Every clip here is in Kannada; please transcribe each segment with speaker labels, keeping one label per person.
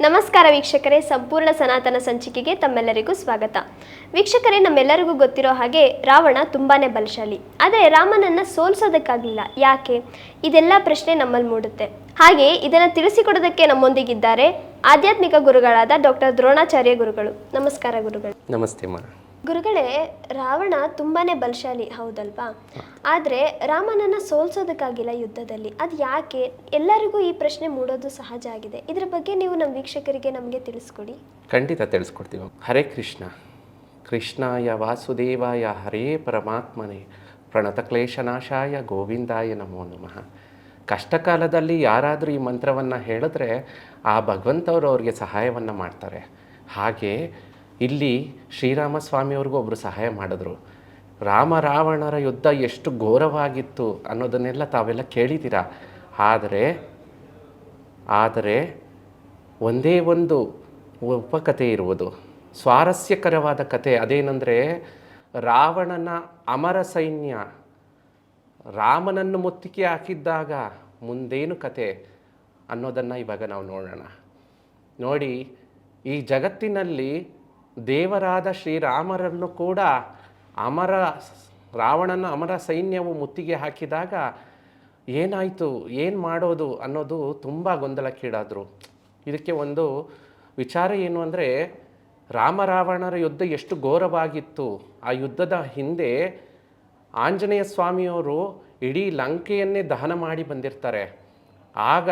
Speaker 1: ನಮಸ್ಕಾರ ವೀಕ್ಷಕರೇ, ಸಂಪೂರ್ಣ ಸನಾತನ ಸಂಚಿಕೆಗೆ ತಮ್ಮೆಲ್ಲರಿಗೂ ಸ್ವಾಗತ. ವೀಕ್ಷಕರೇ, ನಮ್ಮೆಲ್ಲರಿಗೂ ಗೊತ್ತಿರೋ ಹಾಗೆ ರಾವಣ ತುಂಬಾನೇ ಬಲಶಾಲಿ. ಆದರೆ ರಾಮನನ್ನ ಸೋಲಿಸೋದಕ್ಕಾಗಲಿಲ್ಲ. ಯಾಕೆ? ಇದೆಲ್ಲ ಪ್ರಶ್ನೆ ನಮ್ಮಲ್ಲಿ ಮೂಡುತ್ತೆ. ಹಾಗೆ ಇದನ್ನ ತಿಳಿಸಿಕೊಡೋದಕ್ಕೆ ನಮ್ಮೊಂದಿಗಿದ್ದಾರೆ ಆಧ್ಯಾತ್ಮಿಕ ಗುರುಗಳಾದ ಡಾಕ್ಟರ್ ದ್ರೋಣಾಚಾರ್ಯ ಗುರುಗಳು. ನಮಸ್ಕಾರ ಗುರುಗಳು.
Speaker 2: ನಮಸ್ತೆ ಮಾ.
Speaker 1: ಗುರುಗಳೇ, ರಾವಣ ತುಂಬಾನೇ ಬಲಶಾಲಿ, ಹೌದಲ್ವಾ? ಆದರೆ ರಾಮನನ್ನ ಸೋಲ್ಸೋದಕ್ಕಾಗಿಲ್ಲ ಯುದ್ಧದಲ್ಲಿ. ಅದು ಯಾಕೆ? ಎಲ್ಲರಿಗೂ ಈ ಪ್ರಶ್ನೆ ಮೂಡೋದು ಸಹಜ ಆಗಿದೆ. ಇದ್ರ ಬಗ್ಗೆ ನೀವು ನಮ್ಮ ವೀಕ್ಷಕರಿಗೆ ನಮಗೆ ತಿಳಿಸ್ಕೊಡಿ.
Speaker 2: ಖಂಡಿತ ತಿಳಿಸ್ಕೊಡ್ತೀವಿ ಹರೇ ಕೃಷ್ಣ. ಕೃಷ್ಣಾಯ ವಾಸುದೇವಾಯ ಹರೇ ಪರಮಾತ್ಮನೇ. ಪ್ರಣತ ಕ್ಲೇಶನಾಶಾಯ ಗೋವಿಂದಾಯ ನಮೋ ನಮಃ. ಕಷ್ಟಕಾಲದಲ್ಲಿ ಯಾರಾದರೂ ಈ ಮಂತ್ರವನ್ನು ಹೇಳಿದ್ರೆ ಆ ಭಗವಂತವರು ಅವ್ರಿಗೆ ಸಹಾಯವನ್ನು ಮಾಡ್ತಾರೆ. ಹಾಗೆ ಇಲ್ಲಿ ಶ್ರೀರಾಮ ಸ್ವಾಮಿಯವ್ರಿಗೂ ಒಬ್ಬರು ಸಹಾಯ ಮಾಡಿದ್ರು. ರಾಮ ರಾವಣರ ಯುದ್ಧ ಎಷ್ಟು ಘೋರವಾಗಿತ್ತು ಅನ್ನೋದನ್ನೆಲ್ಲ ತಾವೆಲ್ಲ ಕೇಳಿದ್ದೀರಾ? ಆದರೆ ಆದರೆ ಒಂದೇ ಒಂದು ಉಪಕಥೆ ಇರುವುದು. ಸ್ವಾರಸ್ಯಕರವಾದ ಕತೆ ಅದೇನೆಂದರೆ, ರಾವಣನ ಅಮರ ಸೈನ್ಯ ರಾಮನನ್ನು ಮುತ್ತಿಗೆ ಹಾಕಿದ್ದಾಗ ಮುಂದೇನು ಕತೆ ಅನ್ನೋದನ್ನು ಇವಾಗ ನಾವು ನೋಡೋಣ. ನೋಡಿ, ಈ ಜಗತ್ತಿನಲ್ಲಿ ದೇವರಾದ ಶ್ರೀರಾಮರನ್ನು ಕೂಡ ಅಮರ ರಾವಣನ ಅಮರ ಸೈನ್ಯವು ಮುತ್ತಿಗೆ ಹಾಕಿದಾಗ ಏನಾಯಿತು, ಏನು ಮಾಡೋದು ಅನ್ನೋದು ತುಂಬ ಗೊಂದಲಕ್ಕೀಡಾದರು. ಇದಕ್ಕೆ ಒಂದು ವಿಚಾರ ಏನು ಅಂದರೆ, ರಾಮ ರಾವಣರ ಯುದ್ಧ ಎಷ್ಟು ಘೋರವಾಗಿತ್ತು. ಆ ಯುದ್ಧದ ಹಿಂದೆ ಆಂಜನೇಯ ಸ್ವಾಮಿಯವರು ಇಡೀ ಲಂಕೆಯನ್ನೇ ದಹನ ಮಾಡಿ ಬಂದಿರ್ತಾರೆ. ಆಗ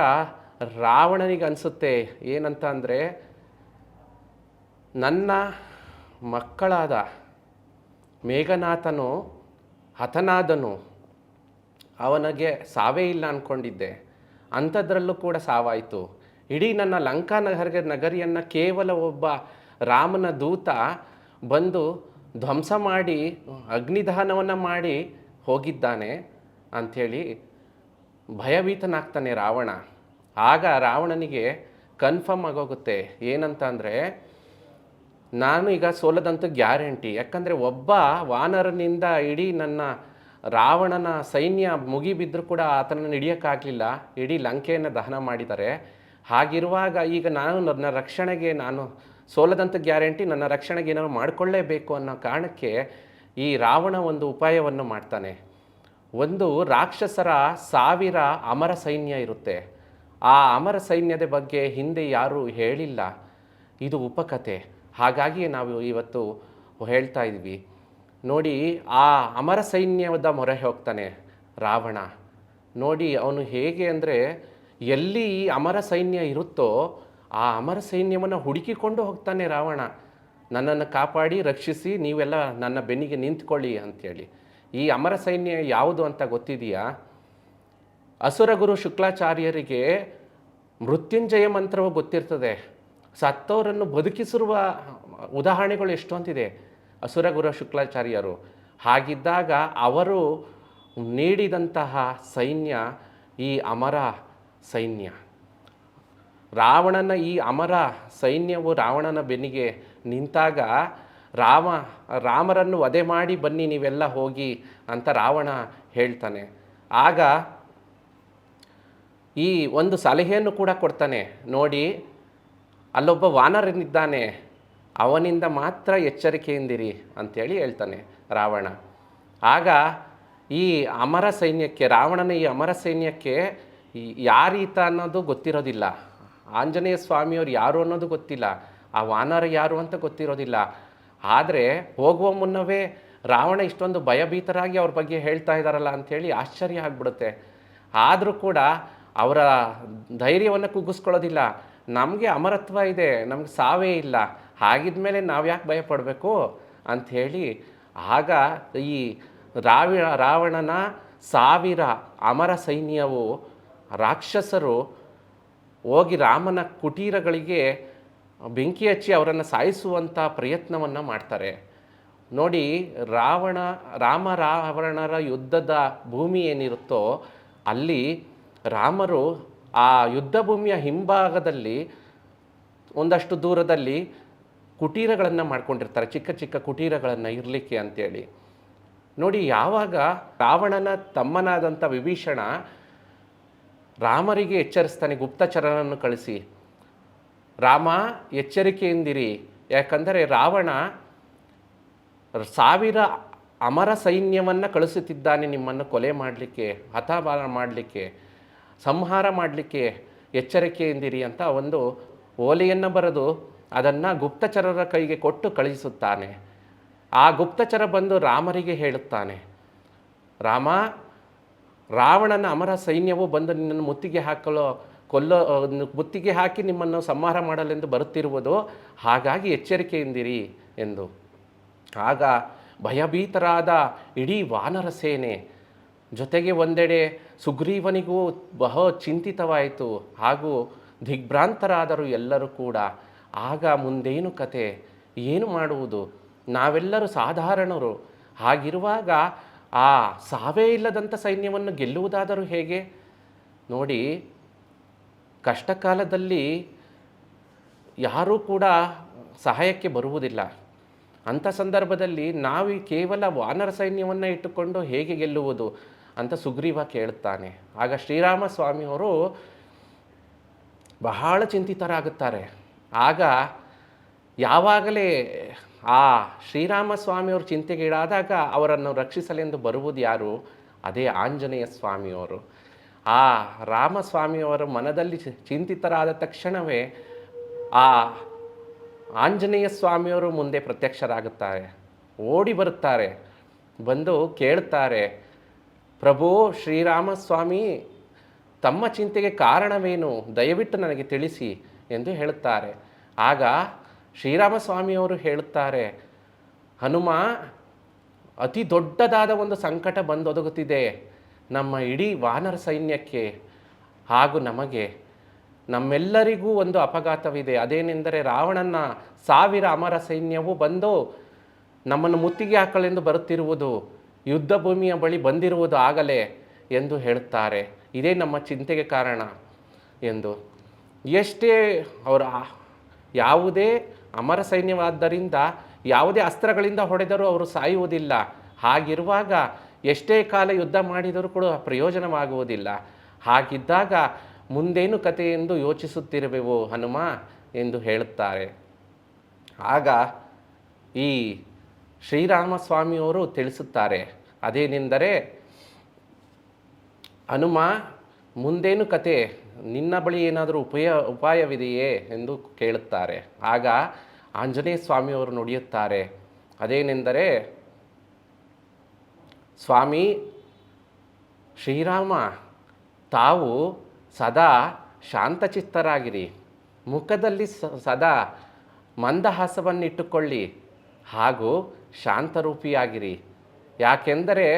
Speaker 2: ರಾವಣನಿಗೆ ಅನಿಸುತ್ತೆ ಏನಂತ ಅಂದರೆ ನನ್ನ ಮಕ್ಕಳಾದ ಮೇಘನಾಥನು, ಹತನಾದನು, ಅವನಿಗೆ ಸಾವೇ ಇಲ್ಲ ಅಂದ್ಕೊಂಡಿದ್ದೆ ಅಂಥದ್ರಲ್ಲೂ ಕೂಡ ಸಾವಾಯಿತು. ಇಡೀ ನನ್ನ ಲಂಕಾ ನಗರ ನಗರಿಯನ್ನು ಕೇವಲ ಒಬ್ಬ ರಾಮನ ದೂತ ಬಂದು ಧ್ವಂಸ ಮಾಡಿ, ಅಗ್ನಿದಾನವನ್ನು ಮಾಡಿ ಹೋಗಿದ್ದಾನೆ ಅಂಥೇಳಿ ಭಯಭೀತನಾಗ್ತಾನೆ ರಾವಣ. ಆಗ ರಾವಣನಿಗೆ ಕನ್ಫರ್ಮ್ ಆಗೋಗುತ್ತೆ. ಏನಂತ ಅಂದರೆ ನಾನು ಈಗ ಸೋಲದಂತ ಗ್ಯಾರಂಟಿ. ಯಾಕಂದರೆ ಒಬ್ಬ ವಾನರನಿಂದ ಇಡೀ ನನ್ನ ರಾವಣನ ಸೈನ್ಯ ಮುಗಿಬಿದ್ದರೂ ಕೂಡ ಆತನನ್ನು ಹಿಡಿಯೋಕ್ಕಾಗಲಿಲ್ಲ. ಇಡೀ ಲಂಕೆಯನ್ನು ದಹನ ಮಾಡಿದ್ದಾರೆ. ಹಾಗಿರುವಾಗ ಈಗ ನಾನು ನನ್ನ ರಕ್ಷಣೆಗೆ ನಾನು ಸೋಲದಂತ ಗ್ಯಾರಂಟಿ, ನನ್ನ ರಕ್ಷಣೆಗೆ ಏನಾದ್ರು ಮಾಡಿಕೊಳ್ಳೇಬೇಕು ಅನ್ನೋ ಕಾರಣಕ್ಕೆ ಈ ರಾವಣ ಒಂದು ಉಪಾಯವನ್ನು ಮಾಡ್ತಾನೆ. ಒಂದು ರಾಕ್ಷಸರ ಸಾವಿರ ಅಮರ ಸೈನ್ಯ ಇರುತ್ತೆ. ಆ ಅಮರ ಸೈನ್ಯದ ಬಗ್ಗೆ ಹಿಂದೆ ಯಾರೂ ಹೇಳಿಲ್ಲ. ಇದು ಉಪಕಥೆ ಹಾಗಾಗಿ ನಾವು ಇವತ್ತು ಹೇಳ್ತಾ ಇದ್ವಿ. ನೋಡಿ, ಆ ಅಮರ ಸೈನ್ಯದ ಮೊರೆ ಹೋಗ್ತಾನೆ ರಾವಣ. ನೋಡಿ, ಅವನು ಹೇಗೆ ಅಂದರೆ, ಎಲ್ಲಿ ಈ ಅಮರ ಸೈನ್ಯ ಇರುತ್ತೋ, ಆ ಅಮರ ಸೈನ್ಯವನ್ನು ಹುಡುಕಿಕೊಂಡು ಹೋಗ್ತಾನೆ ರಾವಣ. ನನ್ನನ್ನು ಕಾಪಾಡಿ, ರಕ್ಷಿಸಿ, ನೀವೆಲ್ಲ ನನ್ನ ಬೆನ್ನಿಗೆ ನಿಂತ್ಕೊಳ್ಳಿ ಅಂಥೇಳಿ ಈ ಅಮರ ಸೈನ್ಯ ಯಾವುದು ಅಂತ ಗೊತ್ತಿದೆಯಾ? ಅಸುರಗುರು ಶುಕ್ಲಾಚಾರ್ಯರಿಗೆ ಮೃತ್ಯುಂಜಯ ಮಂತ್ರವು ಗೊತ್ತಿರ್ತದೆ. ಸತ್ತವರನ್ನು ಬದುಕಿಸಿರುವ ಉದಾಹರಣೆಗಳು ಎಷ್ಟೊಂದಿದೆ ಅಸುರಗುರು ಶುಕ್ಲಾಚಾರ್ಯರು. ಹಾಗಿದ್ದಾಗ ಅವರು ನೀಡಿದಂತಹ ಸೈನ್ಯ ಈ ಅಮರ ಸೈನ್ಯ. ರಾವಣನ ಈ ಅಮರ ಸೈನ್ಯವು ರಾವಣನ ಬೆನ್ನಿಗೆ ನಿಂತಾಗ ರಾಮ, ರಾಮರನ್ನು ವಧೆ ಮಾಡಿ ಬನ್ನಿ, ನೀವೆಲ್ಲ ಹೋಗಿ ಅಂತ ರಾವಣ ಹೇಳ್ತಾನೆ. ಆಗ ಈ ಒಂದು ಸಲಹೆಯನ್ನು ಕೂಡ ಕೊಡ್ತಾನೆ. ನೋಡಿ ಅಲ್ಲೊಬ್ಬ ವಾನರನಿದ್ದಾನೆ, ಅವನಿಂದ ಮಾತ್ರ ಎಚ್ಚರಿಕೆಯಿಂದಿರಿ ಅಂಥೇಳಿ ಹೇಳ್ತಾನೆ ರಾವಣ. ಆಗ ಈ ಅಮರ ಸೈನ್ಯಕ್ಕೆ, ರಾವಣನ ಈ ಅಮರ ಸೈನ್ಯಕ್ಕೆ ಯಾರೀತ ಅನ್ನೋದು ಗೊತ್ತಿರೋದಿಲ್ಲ. ಆಂಜನೇಯ ಸ್ವಾಮಿಯವ್ರು ಯಾರು ಅನ್ನೋದು ಗೊತ್ತಿಲ್ಲ. ಆ ವಾನರ ಯಾರು ಅಂತ ಗೊತ್ತಿರೋದಿಲ್ಲ. ಆದರೆ ಹೋಗುವ ಮುನ್ನವೇ ರಾವಣ ಇಷ್ಟೊಂದು ಭಯಭೀತರಾಗಿ ಅವ್ರ ಬಗ್ಗೆ ಹೇಳ್ತಾ ಇದ್ದಾರಲ್ಲ ಅಂಥೇಳಿ ಆಶ್ಚರ್ಯ ಆಗ್ಬಿಡುತ್ತೆ. ಆದರೂ ಕೂಡ ಅವರ ಧೈರ್ಯವನ್ನು ಕುಗ್ಗಿಸ್ಕೊಳ್ಳೋದಿಲ್ಲ. ನಮಗೆ ಅಮರತ್ವ ಇದೆ, ನಮ್ಗೆ ಸಾವೇ ಇಲ್ಲ, ಹಾಗಿದ್ಮೇಲೆ ನಾವು ಯಾಕೆ ಭಯಪಡಬೇಕು ಅಂಥೇಳಿ ಆಗ ಈ ರಾವಿ, ರಾವಣನ ಸಾವಿರ ಅಮರ ಸೈನ್ಯವು ರಾಕ್ಷಸರು ಹೋಗಿ ರಾಮನ ಕುಟೀರಗಳಿಗೆ ಬೆಂಕಿ ಹಚ್ಚಿ ಅವರನ್ನು ಸಾಯಿಸುವಂಥ ಪ್ರಯತ್ನವನ್ನು ಮಾಡ್ತಾರೆ. ನೋಡಿ, ರಾವಣ, ರಾಮ, ರಾವಣರ ಯುದ್ಧದ ಭೂಮಿ ಏನಿರುತ್ತೋ ಅಲ್ಲಿ ರಾಮರು ಆ ಯುದ್ಧ ಭೂಮಿಯ ಹಿಂಭಾಗದಲ್ಲಿ ಒಂದಷ್ಟು ದೂರದಲ್ಲಿ ಕುಟೀರಗಳನ್ನು ಮಾಡ್ಕೊಂಡಿರ್ತಾರೆ. ಚಿಕ್ಕ ಚಿಕ್ಕ ಕುಟೀರಗಳನ್ನು ಇರಲಿಕ್ಕೆ ಅಂತೇಳಿ. ನೋಡಿ, ಯಾವಾಗ ರಾವಣನ ತಮ್ಮನಾದಂಥ ವಿಭೀಷಣ ರಾಮರಿಗೆ ಎಚ್ಚರಿಸ್ತಾನೆ, ಗುಪ್ತಚರನನ್ನು ಕಳಿಸಿ, ರಾಮ, ಎಚ್ಚರಿಕೆಯಿಂದಿರಿ. ಯಾಕಂದರೆ ರಾವಣ ಸಾವಿರ ಅಮರ ಸೈನ್ಯವನ್ನು ಕಳಿಸುತ್ತಿದ್ದಾನೆ ನಿಮ್ಮನ್ನು ಕೊಲೆ ಮಾಡಲಿಕ್ಕೆ ಹತಾಬಾರ ಮಾಡಲಿಕ್ಕೆ. ಸಂಹಾರ ಮಾಡಲಿಕ್ಕೆ ಎಚ್ಚರಿಕೆಯಿಂದಿರಿ ಅಂತ ಒಂದು ಓಲೆಯನ್ನು ಬರೆದು ಅದನ್ನು ಗುಪ್ತಚರರ ಕೈಗೆ ಕೊಟ್ಟು ಕಳುಹಿಸುತ್ತಾನೆ. ಆ ಗುಪ್ತಚರ ಬಂದು ರಾಮರಿಗೆ ಹೇಳುತ್ತಾನೆ, ರಾಮ, ರಾವಣನ ಅಮರ ಸೈನ್ಯವು ಬಂದು ನಿನ್ನನ್ನು ಮುತ್ತಿಗೆ ಹಾಕಲು, ಕೊಲ್ಲೋ, ಮುತ್ತಿಗೆ ಹಾಕಿ ನಿಮ್ಮನ್ನು ಸಂಹಾರ ಮಾಡಲೆಂದು ಬರುತ್ತಿರುವುದು, ಹಾಗಾಗಿ ಎಚ್ಚರಿಕೆಯಿಂದಿರಿ ಎಂದು. ಆಗ ಭಯಭೀತರಾದ ಇಡೀ ವಾನರ ಸೇನೆ ಜೊತೆಗೆ ಒಂದೆಡೆ ಸುಗ್ರೀವನಿಗೂ ಬಹು ಚಿಂತಿತವಾಯಿತು. ಹಾಗೂ ದಿಗ್ಭ್ರಾಂತರಾದರು ಎಲ್ಲರೂ ಕೂಡ, ಆಗ ಮುಂದೇನು ಕತೆ? ಏನು ಮಾಡುವುದು? ನಾವೆಲ್ಲರೂ ಸಾಧಾರಣರು. ಹಾಗಿರುವಾಗ ಆ ಸಾವೇ ಇಲ್ಲದಂಥ ಸೈನ್ಯವನ್ನು ಗೆಲ್ಲುವುದಾದರೂ ಹೇಗೆ? ನೋಡಿ, ಕಷ್ಟಕಾಲದಲ್ಲಿ ಯಾರೂ ಕೂಡ ಸಹಾಯಕ್ಕೆ ಬರುವುದಿಲ್ಲ. ಅಂಥ ಸಂದರ್ಭದಲ್ಲಿ ನಾವು ಕೇವಲ ವಾನರ ಸೈನ್ಯವನ್ನು ಇಟ್ಟುಕೊಂಡು ಹೇಗೆ ಗೆಲ್ಲುವುದು? ಅಂತ ಸುಗ್ರೀವ ಕೇಳುತ್ತಾನೆ. ಆಗ ಶ್ರೀರಾಮ ಸ್ವಾಮಿಯವರು ಬಹಳ ಚಿಂತಿತರಾಗುತ್ತಾರೆ. ಆಗ ಯಾವಾಗಲೇ ಆ ಶ್ರೀರಾಮ ಸ್ವಾಮಿಯವರು ಚಿಂತೆಗೀಡಾದಾಗ ಅವರನ್ನು ರಕ್ಷಿಸಲೆಂದು ಬರುವುದು ಯಾರು? ಅದೇ ಆಂಜನೇಯ ಸ್ವಾಮಿಯವರು. ಆ ರಾಮಸ್ವಾಮಿಯವರ ಮನದಲ್ಲಿ ಚಿಂತಿತರಾದ ತಕ್ಷಣವೇ ಆ ಆಂಜನೇಯ ಸ್ವಾಮಿಯವರು ಮುಂದೆ ಪ್ರತ್ಯಕ್ಷರಾಗುತ್ತಾರೆ. ಓಡಿ ಬರುತ್ತಾರೆ. ಬಂದು ಕೇಳ್ತಾರೆ ಪ್ರಭು, ಶ್ರೀರಾಮಸ್ವಾಮಿ, ತಮ್ಮ ಚಿಂತೆಗೆ ಕಾರಣವೇನು? ದಯವಿಟ್ಟು ನನಗೆ ತಿಳಿಸಿ ಎಂದು ಹೇಳುತ್ತಾರೆ. ಆಗ ಶ್ರೀರಾಮಸ್ವಾಮಿಯವರು ಹೇಳುತ್ತಾರೆ, ಹನುಮ, ಅತಿ ದೊಡ್ಡದಾದ ಒಂದು ಸಂಕಟ ಬಂದೊದಗುತ್ತಿದೆ. ನಮ್ಮ ಇಡೀ ವಾನರ ಸೈನ್ಯಕ್ಕೆ ಹಾಗೂ ನಮಗೆ, ನಮ್ಮೆಲ್ಲರಿಗೂ ಒಂದು ಅಪಘಾತವಿದೆ. ಅದೇನೆಂದರೆ ರಾವಣನ ಸಾವಿರ ಅಮರ ಸೈನ್ಯವು ಬಂದು ನಮ್ಮನ್ನು ಮುತ್ತಿಗೆ ಹಾಕಲೆಂದು ಬರುತ್ತಿರುವುದು. ಯುದ್ಧ ಭೂಮಿಯ ಬಳಿ ಬಂದಿರುವುದು ಆಗಲೇ ಎಂದು ಹೇಳುತ್ತಾರೆ. ಇದೇ ನಮ್ಮ ಚಿಂತೆಗೆ ಕಾರಣ ಎಂದು. ಎಷ್ಟೇ ಅವರ ಯಾವುದೇ ಅಮರ ಸೈನ್ಯವಾದ್ದರಿಂದ ಯಾವುದೇ ಅಸ್ತ್ರಗಳಿಂದ ಹೊಡೆದರೂ ಅವರು ಸಾಯುವುದಿಲ್ಲ. ಹಾಗಿರುವಾಗ ಎಷ್ಟೇ ಕಾಲ ಯುದ್ಧ ಮಾಡಿದರೂ ಕೂಡ ಪ್ರಯೋಜನವಾಗುವುದಿಲ್ಲ. ಹಾಗಿದ್ದಾಗ ಮುಂದೇನು ಕತೆ ಎಂದು ಯೋಚಿಸುತ್ತಿರುವೆವು ಹನುಮ ಎಂದು ಹೇಳುತ್ತಾರೆ. ಆಗ ಈ ಶ್ರೀರಾಮ ಸ್ವಾಮಿಯವರು ತಿಳಿಸುತ್ತಾರೆ. ಅದೇನೆಂದರೆ, ಹನುಮ, ಮುಂದೇನು ಕತೆ? ನಿನ್ನ ಬಳಿ ಏನಾದರೂ ಉಪಯ, ಉಪಾಯವಿದೆಯೇ? ಎಂದು ಕೇಳುತ್ತಾರೆ. ಆಗ ಆಂಜನೇಯ ಸ್ವಾಮಿಯವರು ನುಡಿಯುತ್ತಾರೆ. ಅದೇನೆಂದರೆ, ಸ್ವಾಮಿ, ಶ್ರೀರಾಮ, ತಾವು ಸದಾ ಶಾಂತಚಿತ್ತರಾಗಿರಿ. ಮುಖದಲ್ಲಿ ಸದಾ ಮಂದಹಾಸವನ್ನಿಟ್ಟುಕೊಳ್ಳಿ. ಹಾಗೂ ಶಾಂತರೂಪಿಯಾಗಿರಿ. ಯಾಕೆಂದರೆ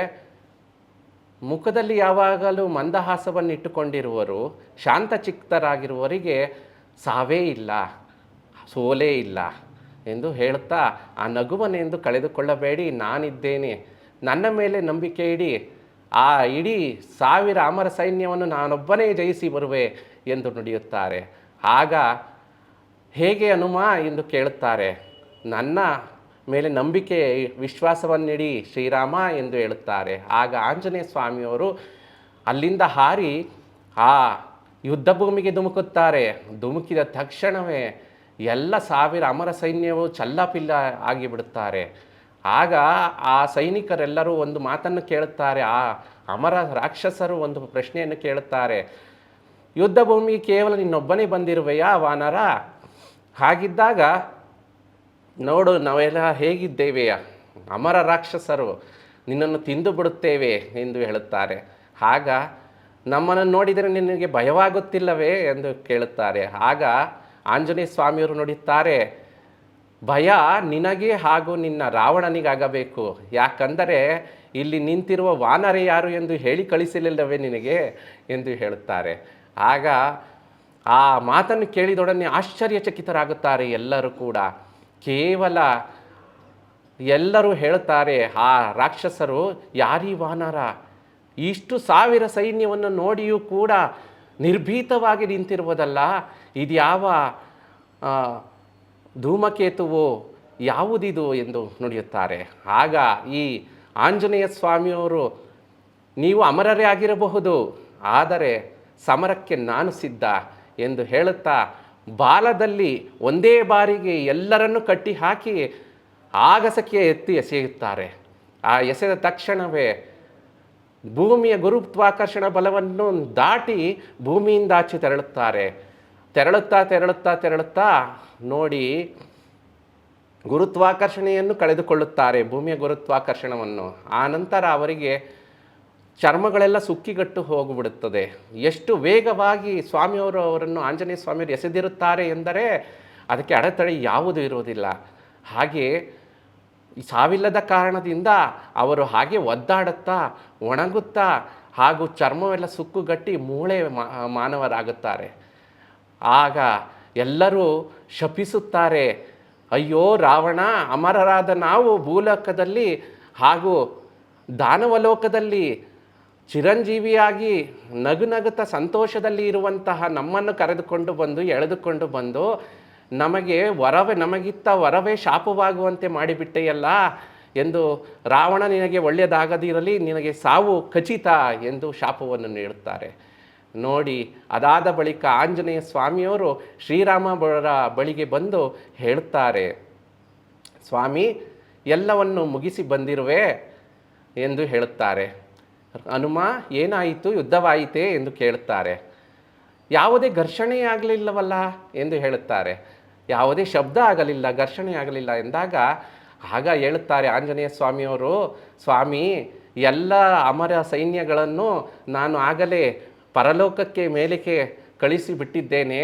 Speaker 2: ಮುಖದಲ್ಲಿ ಯಾವಾಗಲೂ ಮಂದಹಾಸವನ್ನು ಇಟ್ಟುಕೊಂಡಿರುವರು ಶಾಂತಚಿತ್ತರಾಗಿರುವವರಿಗೆ ಸಾವೇ ಇಲ್ಲ, ಸೋಲೇ ಇಲ್ಲ ಎಂದು ಹೇಳ್ತಾ ಆ ನಗುವನೆಂದು ಕಳೆದುಕೊಳ್ಳಬೇಡಿ, ನಾನಿದ್ದೇನೆ. ನನ್ನ ಮೇಲೆ ನಂಬಿಕೆ ಇಡಿ, ಆ ಇಡೀ ಸಾವಿರ ಅಮರ ಸೈನ್ಯವನ್ನು ನಾನೊಬ್ಬನೇ ಜಯಿಸಿ ಬರುವೆ ಎಂದು ನುಡಿಯುತ್ತಾರೆ. ಆಗ ಹೇಗೆ ಹನುಮ ಎಂದು ಕೇಳುತ್ತಾರೆ. ನನ್ನ ಮೇಲೆ ನಂಬಿಕೆ, ವಿಶ್ವಾಸವನ್ನಿಡಿ ಶ್ರೀರಾಮ ಎಂದು ಹೇಳುತ್ತಾರೆ. ಆಗ ಆಂಜನೇಯ ಸ್ವಾಮಿಯವರು ಅಲ್ಲಿಂದ ಹಾರಿ ಆ ಯುದ್ಧ ಭೂಮಿಗೆ ಧುಮುಕುತ್ತಾರೆ. ಧುಮುಕಿದ ತಕ್ಷಣವೇ ಎಲ್ಲ ಸಾವಿರ ಅಮರ ಸೈನ್ಯವು ಚಲ್ಲಪಿಲ್ಲ ಆಗಿಬಿಡುತ್ತಾರೆ. ಆಗ ಆ ಸೈನಿಕರೆಲ್ಲರೂ ಒಂದು ಮಾತನ್ನು ಕೇಳುತ್ತಾರೆ. ಆ ಅಮರ ರಾಕ್ಷಸರು ಒಂದು ಪ್ರಶ್ನೆಯನ್ನು ಕೇಳುತ್ತಾರೆ. ಯುದ್ಧ ಭೂಮಿಗೆ ಕೇವಲ ನಿನ್ನೊಬ್ಬನೇ ಬಂದಿರುವೆಯಾ ವಾನರ? ಹಾಗಿದ್ದಾಗ ನೋಡು, ನಾವೆಲ್ಲ ಹೇಗಿದ್ದೇವೆ ಅಮರ ರಾಕ್ಷಸರು ನಿನ್ನನ್ನು ತಿಂದು ಬಿಡುತ್ತೇವೆ ಎಂದು ಹೇಳುತ್ತಾರೆ. ಆಗ ನಮ್ಮನ್ನು ನೋಡಿದರೆ ನಿನಗೆ ಭಯವಾಗುತ್ತಿಲ್ಲವೇ ಎಂದು ಕೇಳುತ್ತಾರೆ. ಆಗ ಆಂಜನೇಯ ಸ್ವಾಮಿಯವರು ನೋಡುತ್ತಾರೆ ಭಯ ನಿನಗೆ ಹಾಗೂ ನಿನ್ನ ರಾವಣನಿಗಾಗಬೇಕು. ಯಾಕಂದರೆ ಇಲ್ಲಿ ನಿಂತಿರುವ ವಾನರ ಯಾರು ಎಂದು ಹೇಳಿ ಕಳಿಸಲಿಲ್ಲವೇ ನಿನಗೆ? ಎಂದು ಹೇಳುತ್ತಾರೆ. ಆಗ ಆ ಮಾತನ್ನು ಕೇಳಿದೊಡನೆ ಆಶ್ಚರ್ಯಚಕಿತರಾಗುತ್ತಾರೆ ಎಲ್ಲರೂ ಕೂಡ. ಕೇವಲ ಎಲ್ಲರೂ ಹೇಳುತ್ತಾರೆ ಆ ರಾಕ್ಷಸರು ಯಾರೀ ವಾನರ? ಇಷ್ಟು ಸಾವಿರ ಸೈನ್ಯವನ್ನು ನೋಡಿಯೂ ಕೂಡ ನಿರ್ಭೀತವಾಗಿ ನಿಂತಿರುವುದಲ್ಲ? ಇದ್ಯಾವ ಧೂಮಕೇತುವು ಯಾವುದಿದು? ಎಂದು ನುಡಿಯುತ್ತಾರೆ. ಆಗ ಈ ಆಂಜನೇಯ ಸ್ವಾಮಿಯವರು, ನೀವು ಅಮರರೇ ಆಗಿರಬಹುದು, ಆದರೆ ಸಮರಕ್ಕೆ ನಾನು ಸಿದ್ಧ ಎಂದು ಹೇಳುತ್ತಾ ಬಾಲದಲ್ಲಿ ಒಂದೇ ಬಾರಿಗೆ ಎಲ್ಲರನ್ನು ಕಟ್ಟಿ ಹಾಕಿ ಆಗಸಕ್ಕೆ ಎತ್ತಿ ಎಸೆಯುತ್ತಾರೆ. ಆ ಎಸೆದ ತಕ್ಷಣವೇ ಭೂಮಿಯ ಗುರುತ್ವಾಕರ್ಷಣ ಬಲವನ್ನು ದಾಟಿ ಭೂಮಿಯಿಂದ ಆಚೆ ತೆರಳುತ್ತಾರೆ. ತೆರಳುತ್ತಾ ತೆರಳುತ್ತಾ ತೆರಳುತ್ತಾ ನೋಡಿ ಗುರುತ್ವಾಕರ್ಷಣೆಯನ್ನು ಕಳೆದುಕೊಳ್ಳುತ್ತಾರೆ ಭೂಮಿಯ ಗುರುತ್ವಾಕರ್ಷಣವನ್ನು. ಆ ನಂತರ ಅವರಿಗೆ ಚರ್ಮಗಳೆಲ್ಲ ಸುಕ್ಕಿಗಟ್ಟು ಹೋಗಿಬಿಡುತ್ತದೆ. ಎಷ್ಟು ವೇಗವಾಗಿ ಸ್ವಾಮಿಯವರು ಅವರನ್ನು ಆಂಜನೇಯ ಸ್ವಾಮಿಯವರು ಎಸೆದಿರುತ್ತಾರೆ ಎಂದರೆ ಅದಕ್ಕೆ ಅಡೆತಡೆ ಯಾವುದು ಇರುವುದಿಲ್ಲ. ಹಾಗೆ ಸಾವಿಲ್ಲದ ಕಾರಣದಿಂದ ಅವರು ಹಾಗೆ ಒದ್ದಾಡುತ್ತಾ, ಒಣಗುತ್ತಾ ಹಾಗೂ ಚರ್ಮವೆಲ್ಲ ಸುಕ್ಕುಗಟ್ಟಿ ಮೂಳೆ ಮಾನವರಾಗುತ್ತಾರೆ. ಆಗ ಎಲ್ಲರೂ ಶಪಿಸುತ್ತಾರೆ, ಅಯ್ಯೋ ರಾವಣ, ಅಮರರಾದ ನಾವು ಭೂಲೋಕದಲ್ಲಿ ಹಾಗೂ ದಾನವಲೋಕದಲ್ಲಿ ಚಿರಂಜೀವಿಯಾಗಿ ನಗು ನಗುತ್ತಾ ಸಂತೋಷದಲ್ಲಿ ಇರುವಂತಹ ನಮ್ಮನ್ನು ಕರೆದುಕೊಂಡು ಬಂದು, ಎಳೆದುಕೊಂಡು ಬಂದು, ನಮಗೆ ವರವೇ, ನಮಗಿತ್ತ ವರವೇ ಶಾಪವಾಗುವಂತೆ ಮಾಡಿಬಿಟ್ಟೆಯಲ್ಲ ಎಂದು ರಾವಣ ನಿನಗೆ ಒಳ್ಳೆಯದಾಗದಿರಲಿ ನಿನಗೆ ಸಾವು ಖಚಿತ ಎಂದು ಶಾಪವನ್ನು ನೀಡುತ್ತಾರೆ. ನೋಡಿ, ಅದಾದ ಬಳಿಕ ಆಂಜನೇಯ ಸ್ವಾಮಿಯವರು ಶ್ರೀರಾಮ ಬಳಿಗೆ ಬಂದು ಹೇಳುತ್ತಾರೆ, ಸ್ವಾಮಿ, ಎಲ್ಲವನ್ನು ಮುಗಿಸಿ ಬಂದಿರುವೆ ಎಂದು ಹೇಳುತ್ತಾರೆ. ಹನುಮ, ಏನಾಯಿತು? ಯುದ್ಧವಾಯಿತೇ ಎಂದು ಕೇಳುತ್ತಾರೆ. ಯಾವುದೇ ಘರ್ಷಣೆ ಆಗಲಿಲ್ಲವಲ್ಲ ಎಂದು ಹೇಳುತ್ತಾರೆ. ಯಾವುದೇ ಶಬ್ದ ಆಗಲಿಲ್ಲ, ಘರ್ಷಣೆ ಆಗಲಿಲ್ಲ ಎಂದಾಗ ಆಗ ಹೇಳುತ್ತಾರೆ ಆಂಜನೇಯ ಸ್ವಾಮಿಯವರು, ಸ್ವಾಮಿ, ಎಲ್ಲ ಅಮರ ಸೈನ್ಯಗಳನ್ನು ನಾನು ಆಗಲೇ ಪರಲೋಕಕ್ಕೆ ಮೇಲಕ್ಕೆ ಕಳಿಸಿ ಬಿಟ್ಟಿದ್ದೇನೆ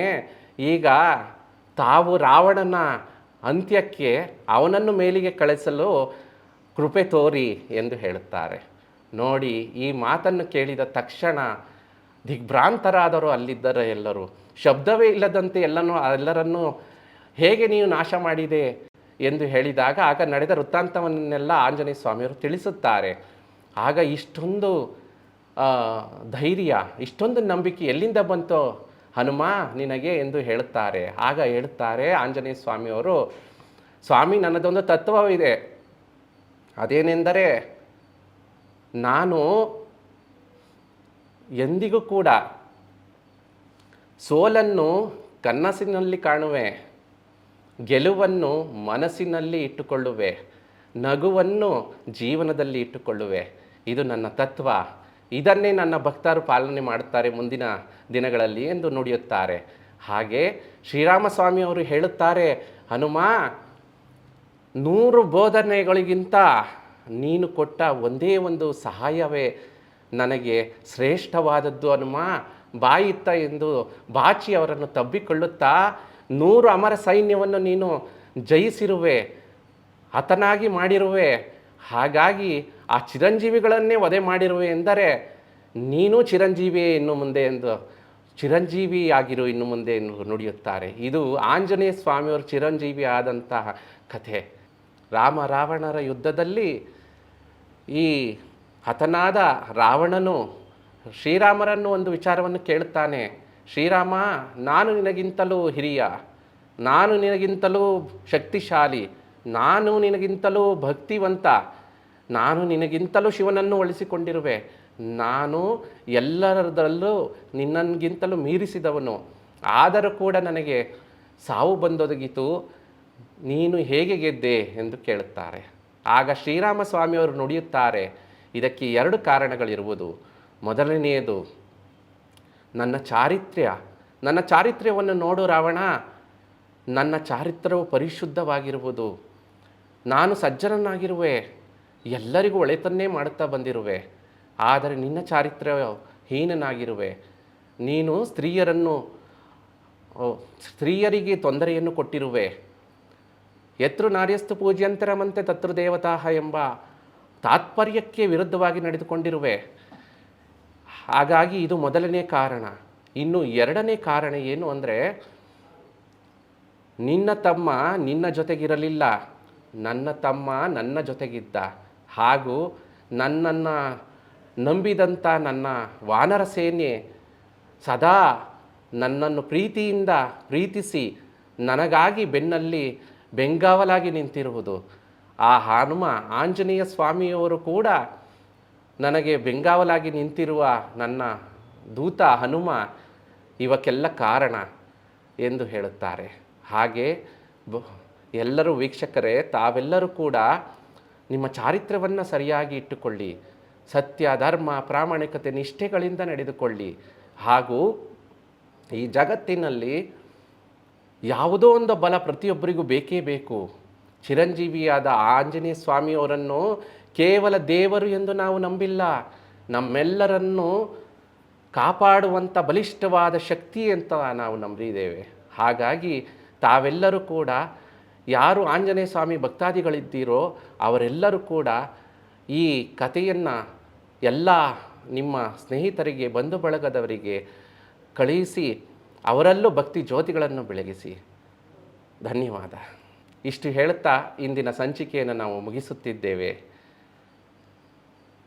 Speaker 2: ಈಗ ತಾವು ರಾವಣನ ಅಂತ್ಯಕ್ಕೆ ಅವನನ್ನು ಮೇಲಿಗೆ ಕಳಿಸಲು ಕೃಪೆ ತೋರಿ ಎಂದು ಹೇಳುತ್ತಾರೆ. ನೋಡಿ ಈ ಮಾತನ್ನು ಕೇಳಿದ ತಕ್ಷಣ ದಿಗ್ಭ್ರಾಂತರಾದರು ಅಲ್ಲಿದ್ದರೆ ಎಲ್ಲರೂ. ಶಬ್ದವೇ ಇಲ್ಲದಂತೆ ಎಲ್ಲನೂ, ಎಲ್ಲರನ್ನೂ ಹೇಗೆ ನೀವು ನಾಶ ಮಾಡಿದೆ ಎಂದು ಹೇಳಿದಾಗ ಆಗ ನಡೆದ ವೃತ್ತಾಂತವನ್ನೆಲ್ಲ ಆಂಜನೇಯ ಸ್ವಾಮಿಯವರು ತಿಳಿಸುತ್ತಾರೆ. ಆಗ ಇಷ್ಟೊಂದು ಧೈರ್ಯ, ಇಷ್ಟೊಂದು ನಂಬಿಕೆ ಎಲ್ಲಿಂದ ಬಂತೋ ಹನುಮ ನಿನಗೆ ಎಂದು ಹೇಳುತ್ತಾರೆ. ಆಗ ಹೇಳುತ್ತಾರೆ ಆಂಜನೇಯ ಸ್ವಾಮಿಯವರು, ಸ್ವಾಮಿ, ನನ್ನದೊಂದು ತತ್ವವಿದೆ. ಅದೇನೆಂದರೆ ನಾನು ಎಂದಿಗೂ ಕೂಡ ಸೋಲನ್ನು ಕನ್ನಸಿನಲ್ಲಿ ಕಾಣುವೆ, ಗೆಲುವನ್ನು ಮನಸ್ಸಿನಲ್ಲಿ ಇಟ್ಟುಕೊಳ್ಳುವೆ, ನಗುವನ್ನು ಜೀವನದಲ್ಲಿ ಇಟ್ಟುಕೊಳ್ಳುವೆ. ಇದು ನನ್ನ ತತ್ವ. ಇದನ್ನೇ ನನ್ನ ಭಕ್ತರು ಪಾಲನೆ ಮಾಡುತ್ತಾರೆ ಮುಂದಿನ ದಿನಗಳಲ್ಲಿ ಎಂದು ನುಡಿಯುತ್ತಾರೆ. ಹಾಗೆ ಶ್ರೀರಾಮಸ್ವಾಮಿಯವರು ಹೇಳುತ್ತಾರೆ, ಹನುಮ, ನೂರು ಬೋಧನೆಗಳಿಗಿಂತ ನೀನು ಕೊಟ್ಟ ಒಂದೇ ಒಂದು ಸಹಾಯವೇ ನನಗೆ ಶ್ರೇಷ್ಠವಾದದ್ದು ಹನುಮ ಬಾಯಿತ್ತ ಎಂದು ಬಾಚಿ ಅವರನ್ನು ತಬ್ಬಿಕೊಳ್ಳುತ್ತಾ ನೂರು ಅಮರ ಸೈನ್ಯವನ್ನು ನೀನು ಜಯಿಸಿರುವೆ, ಹತನಾಗಿ ಮಾಡಿರುವೆ. ಹಾಗಾಗಿ ಆ ಚಿರಂಜೀವಿಗಳನ್ನೇ ವಧೆ ಮಾಡಿರುವೆ ಎಂದರೆ ನೀನು ಚಿರಂಜೀವಿಯೇ ಇನ್ನು ಮುಂದೆ ಎಂದು ಚಿರಂಜೀವಿ ಆಗಿರು ಇನ್ನು ಮುಂದೆ ನುಡಿಯುತ್ತಾರೆ. ಇದು ಆಂಜನೇಯ ಸ್ವಾಮಿಯವರು ಚಿರಂಜೀವಿ ಆದಂತಹ ಕಥೆ. ರಾಮ ರಾವಣರ ಯುದ್ಧದಲ್ಲಿ ಈ ಹತನಾದ ರಾವಣನು ಶ್ರೀರಾಮರನ್ನು ಒಂದು ವಿಚಾರವನ್ನು ಕೇಳುತ್ತಾನೆ. ಶ್ರೀರಾಮ, ನಾನು ನಿನಗಿಂತಲೂ ಹಿರಿಯ, ನಾನು ನಿನಗಿಂತಲೂ ಶಕ್ತಿಶಾಲಿ, ನಾನು ನಿನಗಿಂತಲೂ ಭಕ್ತಿವಂತ, ನಾನು ನಿನಗಿಂತಲೂ ಶಿವನನ್ನು ಒಳಿಸಿಕೊಂಡಿರುವೆ. ನಾನು ಎಲ್ಲರದರಲ್ಲೂ ನಿನ್ನನ್ಗಿಂತಲೂ ಮೀರಿಸಿದವನು. ಆದರೂ ಕೂಡ ನನಗೆ ಸಾವು ಬಂದೊದಗಿತು. ನೀನು ಹೇಗೆ ಗೆದ್ದೆ? ಎಂದು ಕೇಳುತ್ತಾರೆ. ಆಗ ಶ್ರೀರಾಮ ಸ್ವಾಮಿಯವರು ನುಡಿಯುತ್ತಾರೆ, ಇದಕ್ಕೆ ಎರಡು ಕಾರಣಗಳಿರುವುದು. ಮೊದಲನೆಯದು, ನನ್ನ ಚಾರಿತ್ರ್ಯ. ನನ್ನ ಚಾರಿತ್ರ್ಯವನ್ನು ನೋಡು ರಾವಣ, ನನ್ನ ಚಾರಿತ್ರ್ಯವು ಪರಿಶುದ್ಧವಾಗಿರುವುದು. ನಾನು ಸಜ್ಜನನಾಗಿರುವೆ ಎಲ್ಲರಿಗೂ ಒಳೆತನ್ನೇ ಮಾಡುತ್ತಾ ಬಂದಿರುವೆ. ಆದರೆ ನಿನ್ನ ಚಾರಿತ್ರ್ಯ ಹೀನನಾಗಿರುವೆ. ನೀನು ಸ್ತ್ರೀಯರನ್ನು, ಸ್ತ್ರೀಯರಿಗೆ ತೊಂದರೆಯನ್ನು ಕೊಟ್ಟಿರುವೆ. ಯತೃ ನಾರ್ಯಸ್ತು ಪೂಜ್ಯಂತರಮಂತೆ ತತ್ರ ದೇವತಾಹ ಎಂಬ ತಾತ್ಪರ್ಯಕ್ಕೆ ವಿರುದ್ಧವಾಗಿ ನಡೆದುಕೊಂಡಿರುವೆ. ಹಾಗಾಗಿ ಇದು ಮೊದಲನೇ ಕಾರಣ. ಇನ್ನು ಎರಡನೇ ಕಾರಣ ಏನು ಅಂದರೆ, ನಿನ್ನ ತಮ್ಮ ನಿನ್ನ ಜೊತೆಗಿರಲಿಲ್ಲ. ನನ್ನ ತಮ್ಮ ನನ್ನ ಜೊತೆಗಿದ್ದ. ಹಾಗೂ ನನ್ನನ್ನು ನಂಬಿದಂಥ ನನ್ನ ವಾನರ ಸೇನೆ ಸದಾ ನನ್ನನ್ನು ಪ್ರೀತಿಯಿಂದ ಪ್ರೀತಿಸಿ, ನನಗಾಗಿ ಬೆನ್ನಲ್ಲಿ ಬೆಂಗಾವಲಾಗಿ ನಿಂತಿರುವುದು. ಆ ಹನುಮ ಆಂಜನೇಯ ಸ್ವಾಮಿಯವರು ಕೂಡ ನನಗೆ ಬೆಂಗಾವಲಾಗಿ ನಿಂತಿರುವ ನನ್ನ ದೂತ ಹನುಮ ಇವಕ್ಕೆಲ್ಲ ಕಾರಣ ಎಂದು ಹೇಳುತ್ತಾರೆ. ಹಾಗೆ ಎಲ್ಲರೂ ವೀಕ್ಷಕರೇ, ತಾವೆಲ್ಲರೂ ಕೂಡ ನಿಮ್ಮ ಚಾರಿತ್ರ್ಯವನ್ನು ಸರಿಯಾಗಿ ಇಟ್ಟುಕೊಳ್ಳಿ. ಸತ್ಯ, ಧರ್ಮ, ಪ್ರಾಮಾಣಿಕತೆ, ನಿಷ್ಠೆಗಳಿಂದ ನಡೆದುಕೊಳ್ಳಿ. ಹಾಗೂ ಈ ಜಗತ್ತಿನಲ್ಲಿ ಯಾವುದೋ ಒಂದು ಬಲ ಪ್ರತಿಯೊಬ್ಬರಿಗೂ ಬೇಕೇ ಬೇಕು. ಚಿರಂಜೀವಿಯಾದ ಆಂಜನೇಯ ಸ್ವಾಮಿಯವರನ್ನು ಕೇವಲ ದೇವರು ಎಂದು ನಾವು ನಂಬಿಲ್ಲ. ನಮ್ಮೆಲ್ಲರನ್ನು ಕಾಪಾಡುವಂಥ ಬಲಿಷ್ಠವಾದ ಶಕ್ತಿ ಅಂತ ನಾವು ನಂಬಿದ್ದೇವೆ. ಹಾಗಾಗಿ ತಾವೆಲ್ಲರೂ ಕೂಡ ಯಾರು ಆಂಜನೇಯ ಸ್ವಾಮಿ ಭಕ್ತಾದಿಗಳಿದ್ದೀರೋ ಅವರೆಲ್ಲರೂ ಕೂಡ ಈ ಕಥೆಯನ್ನು ಎಲ್ಲ ನಿಮ್ಮ ಸ್ನೇಹಿತರಿಗೆ, ಬಂಧು ಬಳಗದವರಿಗೆ ಕಳುಹಿಸಿ ಅವರಲ್ಲೂ ಭಕ್ತಿ ಜ್ಯೋತಿಗಳನ್ನು ಬೆಳಗಿಸಿ. ಧನ್ಯವಾದ. ಇಷ್ಟು ಹೇಳುತ್ತಾ ಇಂದಿನ ಸಂಚಿಕೆಯನ್ನು ನಾವು ಮುಗಿಸುತ್ತಿದ್ದೇವೆ.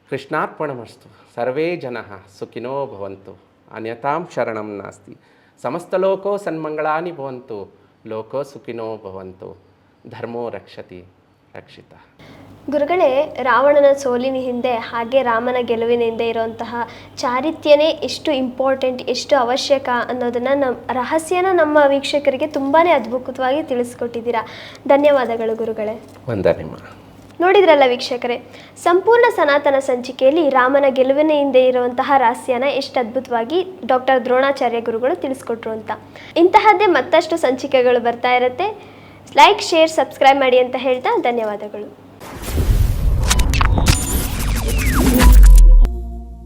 Speaker 2: ಕೃಷ್ಣಾರ್ಪಣಮಸ್ತು. ಸರ್ವೇ ಜನ ಸುಖಿನೋ ಭವಂತು. ಅನ್ಯತಾಂ ಶರಣಂ ನಾಸ್ತಿ. ಸಮಸ್ತಲೋಕೋ ಸನ್ಮಂಗಳಾನಿ ಭವಂತು. ಲೋಕೋ ಸುಖಿನೋ ಭವಂತು. ಧರ್ಮೋ ರಕ್ಷತಿ ರಕ್ಷಿತ.
Speaker 1: ಗುರುಗಳೇ ರಾವಣನ ಸೋಲಿನ ಹಿಂದೆ ಹಾಗೆ ರಾಮನ ಗೆಲುವಿನ ಹಿಂದೆ ಇರುವಂತಹ ಚಾರಿತ್ಯನೇ ಎಷ್ಟು ಇಂಪಾರ್ಟೆಂಟ್ ಎಷ್ಟು ಅವಶ್ಯಕ ಅನ್ನೋದನ್ನು ನಮ್ಮ ರಹಸ್ಯನ ನಮ್ಮ ವೀಕ್ಷಕರಿಗೆ ತುಂಬಾ ಅದ್ಭುತವಾಗಿ ತಿಳಿಸ್ಕೊಟ್ಟಿದ್ದೀರಾ. ಧನ್ಯವಾದಗಳು ಗುರುಗಳೇ.
Speaker 2: ವಂದನೆ
Speaker 1: ನೋಡಿದ್ರಲ್ಲ ವೀಕ್ಷಕರೇ ಸಂಪೂರ್ಣ ಸನಾತನ ಸಂಚಿಕೆಯಲ್ಲಿ ರಾಮನ ಗೆಲುವಿನ ಹಿಂದೆ ಇರುವಂತಹ ರಹಸ್ಯನ ಎಷ್ಟು ಅದ್ಭುತವಾಗಿ ಡಾಕ್ಟರ್ ದ್ರೋಣಾಚಾರ್ಯ ಗುರುಗಳು ತಿಳಿಸ್ಕೊಟ್ರು ಅಂತ. ಇಂತಹದ್ದೇ ಮತ್ತಷ್ಟು ಸಂಚಿಕೆಗಳು ಬರ್ತಾ ಇರುತ್ತೆ. ಲೈಕ್ ಶೇರ್ ಸಬ್ಸ್ಕ್ರೈಬ್ ಮಾಡಿ ಅಂತ ಹೇಳ್ತಾ ಧನ್ಯವಾದಗಳು. you